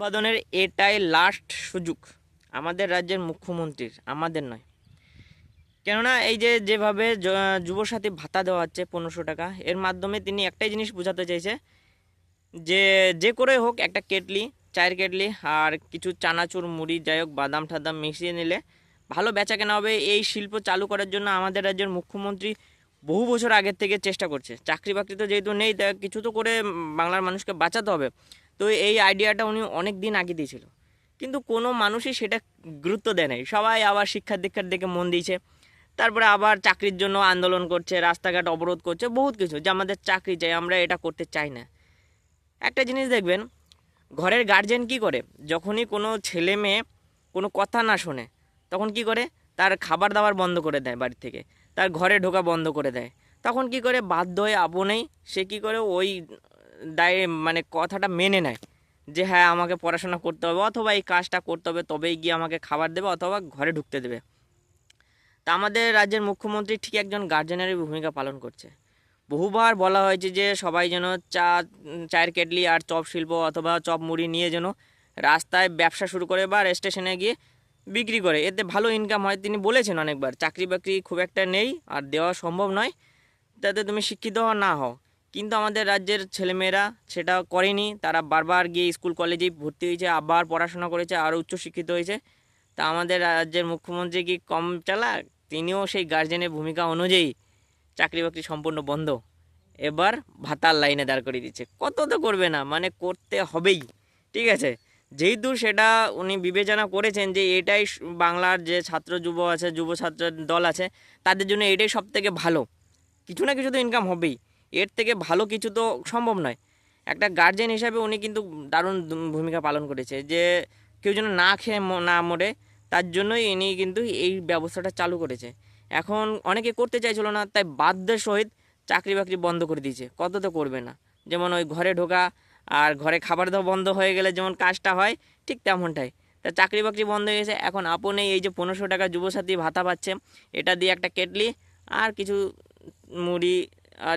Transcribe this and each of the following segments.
উৎপাদনের এটাই লাস্ট সুযোগ। আমাদের রাজ্যের মুখ্যমন্ত্রীর, আমাদের নয়। কেননা এই যে যেভাবে যুবসাথী ভাতা দেওয়া হচ্ছে পনেরোশো টাকা, এর মাধ্যমে তিনি একটাই জিনিস বোঝাতে চাইছে যে যে করে হোক একটা কেটলি, চায়ের কেটলি আর কিছু চানাচুর মুড়ি, যাই হোক বাদাম ঠাদাম মিশিয়ে নিলে ভালো বেচা কেনা হবে। এই শিল্প চালু করার জন্য আমাদের রাজ্যের মুখ্যমন্ত্রী বহু বছর আগের থেকে চেষ্টা করছে। চাকরি বাকরি তো যেহেতু নেই, তা কিছু তো করে বাংলার মানুষকে বাঁচাতে হবে। তো এই আইডিয়াটা উনি অনেক দিন আগে দিয়েছিল। কিন্তু কোনো মানুষই সেটা গুরুত্ব দেয় নাই। সবাই আবার শিক্ষা দীক্ষার দিকে মন দিয়েছে। তারপরে আবার চাকরির জন্য আন্দোলন করছে, রাস্তাঘাট অবরোধ করছে, বহুত কিছু যে আমাদের চাকরি চাই, আমরা এটা করতে চাই না। একটা জিনিস দেখবেন, ঘরের গার্জেন কি করে? যখনই কোনো ছেলে মেয়ে কোনো কথা না শোনে, তখন কি করে? তার খাবার দাবার বন্ধ করে দেয় বাড়ি থেকে। তার ঘরে ঢোকা বন্ধ করে দেয়। তখন কি করে? বাধ্য হয়ে আপনেই সে কি করে? ওই দায় মানে কথাটা মেনে নেয় যে হ্যাঁ আমাকে পড়াশোনা করতে হবে অথবা এই কাজটা করতে হবে, তবেই গিয়ে আমাকে খাবার দেবে অথবা ঘরে ঢুকতে দেবে। তা আমাদের রাজ্যের মুখ্যমন্ত্রী ঠিক একজন গার্জেনেরই ভূমিকা পালন করছে। বহুবার বলা হয়েছে যে সবাই যেন চা, চায়ের কেটলি আর চপ শিল্প অথবা চপ মুড়ি নিয়ে যেন রাস্তায় ব্যবসা শুরু করে বা স্টেশনে গিয়ে বিক্রি করে। এতে ভালো ইনকাম হয়। তিনি বলেছেন অনেকবার চাকরি বাকরি খুব একটা নেই আর দেওয়া সম্ভব নয়। তাতে তুমি শিক্ষিত হও না হও। কিন্তু আমাদের রাজ্যের ছেলেমেয়েরা সেটা করেনি। তারা বারবার গিয়ে স্কুল কলেজেই ভর্তি হয়েছে, আবার পড়াশোনা করেছে, আরও উচ্চশিক্ষিত হয়েছে। তা আমাদের রাজ্যের মুখ্যমন্ত্রী কি কম চালাক? তিনিও সেই গার্জেনের ভূমিকা অনুযায়ী চাকরি বাকরি সম্পূর্ণ বন্ধ। এবার ভাতার লাইনে দাঁড় করিয়ে দিচ্ছে। কত তো করবে না মানে করতে হবেই। ঠিক আছে? যেহেতু সেটা উনি বিবেচনা করেছেন যে এটাই বাংলার যে ছাত্র যুব আছে, যুব ছাত্র দল আছে, তাদের জন্য এটাই সব থেকে ভালো। কিছু না কিছু তো ইনকাম হবেই। এর থেকে ভালো কিছু তো সম্ভব নয়। একটা গার্জেন হিসাবে উনি কিন্তু দারুণ ভূমিকা পালন করেছে যে কেউ যেন না খেয়ে না মরে, তার জন্যই ইনি কিন্তু এই ব্যবস্থাটা চালু করেছে। এখন অনেকে করতে চাইছিল না, তাই বাধ্যের সহিত চাকরি বাকরি বন্ধ করে দিয়েছে। কত তো করবে না। যেমন ওই ঘরে ঢোকা আর ঘরে খাবার দাওয়া বন্ধ হয়ে গেলে যেমন কাজটা হয়, ঠিক তেমনটাই। তা চাকরি বাকরি বন্ধ হয়ে গেছে, এখন আপনি এই যে পনেরোশো টাকা যুবসাথী ভাতা পাচ্ছে, এটা দিয়ে একটা কেটলি আর কিছু মুড়ি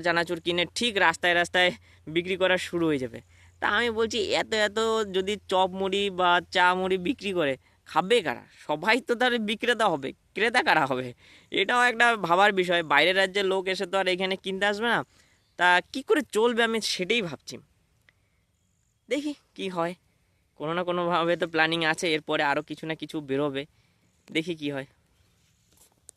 চানাচুর কিনে ঠিক রাস্তায় রাস্তায় বিক্রি করা শুরু হয়ে যাবে। তা আমি বলছি, এত এত যদি চপ মুড়ি বা চা মুড়ি বিক্রি করে, খাবে কারা? সবাই তো তার বিক্রেতা হবে, ক্রেতা কারা হবে? এটাও একটা ভাবার বিষয়। বাইরের রাজ্যের লোক এসে তো আর এখানে কিনতে আসবে না। তা কি করে চলবে আমি সেটাই ভাবছি। দেখি কি হয়। কোনো না কোনোভাবে তো প্ল্যানিং আছে, এরপরে আরও কিছু না কিছু বেরোবে। দেখি কি হয়।